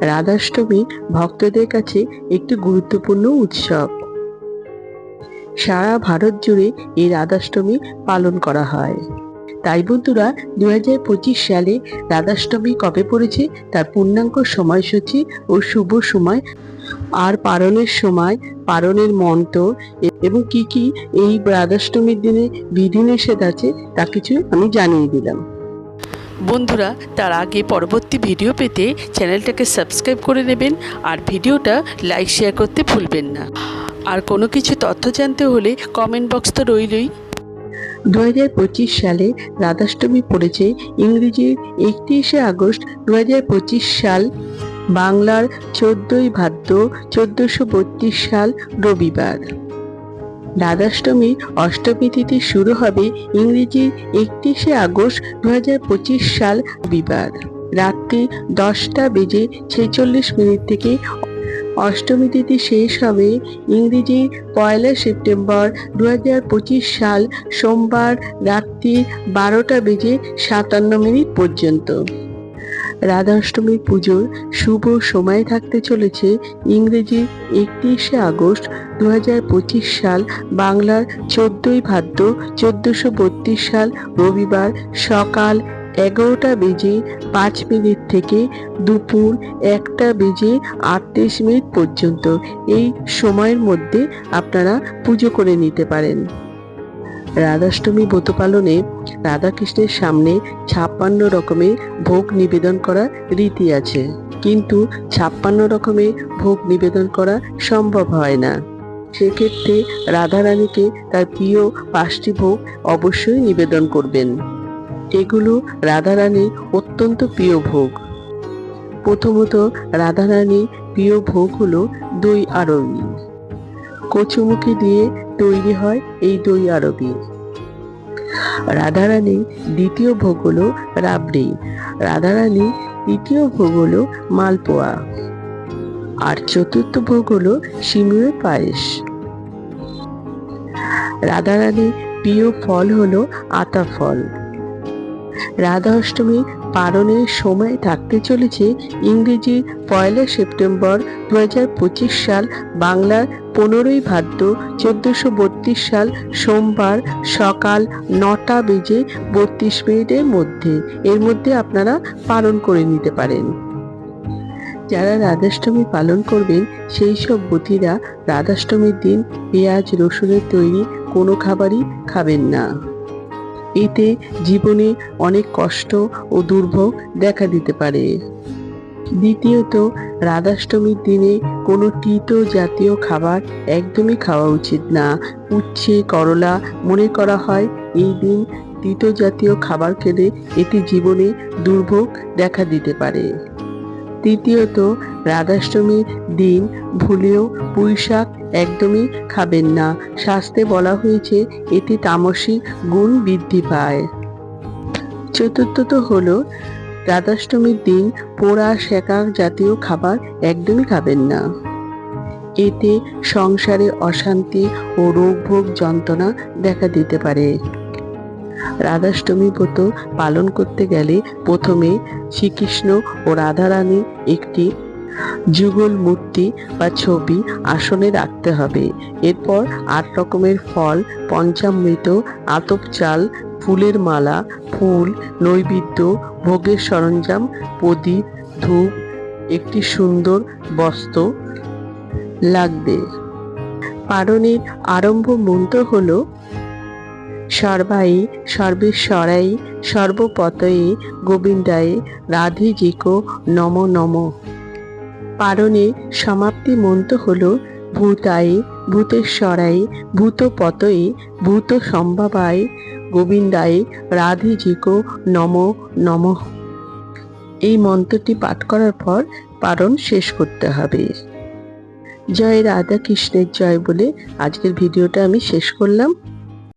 রাধাষ্টমী ভক্তদের কাছে একটি গুরুত্বপূর্ণ উৎসব। সারা ভারত জুড়ে এই রাধাষ্টমী পালন করা হয়। তাই বন্ধুরা দুই হাজার পঁচিশ সালে রাধাষ্টমী কবে পড়েছে তার পূর্ণাঙ্গ সময়সূচি ও শুভ সময় আর পালনের সময় পালনের মন্ত্র এবং কি কি এই রাধাষ্টমীর দিনে বিধিনিষেধ আছে তা কিছু আমি জানিয়ে দিলাম। বন্ধুরা, তার আগে পরবর্তী ভিডিও পেতে চ্যানেলটাকে সাবস্ক্রাইব করে নেবেন আর ভিডিওটা লাইক, শেয়ার করতে ভুলবেন না। আর কোনো কিছু তথ্য জানতে হলে কমেন্ট বক্স তো রইলই। দুহাজার পঁচিশ সালে রাধাষ্টমী পড়েছে ইংরেজির একত্রিশে আগস্ট দু হাজার পঁচিশ সাল, বাংলার চোদ্দই ভাদ্র চোদ্দোশো সাল রবিবার। রাধাষ্টমী অষ্টমী তিথি শুরু হবে ইংরেজি একত্রিশে আগস্ট দু হাজার পঁচিশ সাল রবিবার। রাত্রি দশটা বেজে ছেচল্লিশ মিনিট থেকে অষ্টমী তিথি শেষ হবে ইংরেজি পয়লা সেপ্টেম্বর দু হাজার পঁচিশ সাল সোমবার রাত্রি বারোটা বেজে সাতান্ন মিনিট পর্যন্ত। রাধাষ্টমীর পুজোর শুভ সময় থাকতে চলেছে ইংরেজি একত্রিশে আগস্ট দু হাজার পঁচিশ সাল বাংলার চোদ্দই ভাদ্র চোদ্দশো সাল রবিবার সকাল এগারোটা বেজে পাঁচ মিনিট থেকে দুপুর একটা বেজে আটত্রিশ মিনিট পর্যন্ত। এই সময়ের মধ্যে আপনারা পুজো করে নিতে পারেন। রাধাষ্টমী ব্রত পালনে রাধাকৃষ্ণের সামনে ছাপ্পান্ন রকমের ভোগ নিবেদন করা রীতি আছে। কিন্তু ছাপ্পান্ন রকমের ভোগ নিবেদন করা সম্ভব হয় না। সেক্ষেত্রে রাধারানীকে তার প্রিয় পাঁচটি ভোগ অবশ্যই নিবেদন করবেন। এগুলো রাধারানীর অত্যন্ত প্রিয় ভোগ। প্রথমত রাধারানীর প্রিয় ভোগ হলো দই আরবি কচুমুখী দিয়ে তৈরি হয় এই দই আরবি রাধারানীর দ্বিতীয় ভোগ হলো রাবড়ি। রাধারানীর তৃতীয় ভোগ হলো মালপোয়া। আর চতুর্থ ভোগ হলো সিমুয়ের পায়েস। রাধারানীর প্রিয় ফল হলো আতা ফল। রাধা অষ্টমী পালনের সময় থাকতে চলেছে ইংরেজি পয়লা সেপ্টেম্বর দু হাজার পঁচিশ সাল বাংলার পনেরোই ভাদ্র চোদ্দশো বত্রিশ সাল সোমবার সকাল নটা বেজে বত্রিশ মিনিটের মধ্যে। এর মধ্যে আপনারা পালন করে নিতে পারেন। যারা রাধাষ্টমী পালন করবেন, সেই সব বুথিরা রাধাষ্টমীর দিন পেঁয়াজ রসুনের তৈরি কোনো খাবারই খাবেন না। এতে জীবনে অনেক কষ্ট ও দুর্ভোগ দেখা দিতে পারে। দ্বিতীয়ত, রাধাষ্টমীর দিনে কোনো তিতো জাতীয় খাবার একদমই খাওয়া উচিত না। উচ্ছে, করলা মনে করা হয় এই দিন তিতো জাতীয় খাবার খেলে এতে জীবনে দুর্ভোগ দেখা দিতে পারে। তৃতীয়ত রাধাষ্টমীর দিন ভুলেও পুঁই শাক একদমই খাবেন না। শাস্তে বলা হয়েছে, এতে তামসিক গুণ বৃদ্ধি পায়। চতুর্থত হলো, রাধাষ্টমীর দিন পোড়া শেকা জাতীয় খাবার একদমই খাবেন না। এতে সংসারে অশান্তি ও রোগভোগ যন্ত্রণা দেখা দিতে পারে। রাধাষ্টমী ব্রত পালন করতে গেলে প্রথমে শ্রীকৃষ্ণ ও রাধারানী একটি যুগল মূর্তি বা ছবি আসনে রাখতে হবে। এরপর আট রকমের ফল, পঞ্চামৃত, আতপ চাল, ফুলের মালা, ফুল, নৈবেদ্য, ভোগের সরঞ্জাম, প্রদীপ, ধূপ, একটি সুন্দর বস্ত্র লাগবে। পারণের আরম্ভ মন্ত্র হলো সর্বাই সর্বেশ্বরাই সর্বপতয়ে গোবিন্দায়ে, রাধিজিকো, নম নম। পারণে সমাপ্তি মন্ত্র হল, ভূতায়ে ভূতেশ্বরায় ভূতপতয়ে ভূত সম্ভবায় গোবিন্দায়ে, রাধিজিকো, নম নম। এই মন্ত্রটি পাঠ করার পর পারণ শেষ করতে হবে। জয় রাধা কৃষ্ণের জয় বলে আজকের ভিডিওটা আমি শেষ করলাম।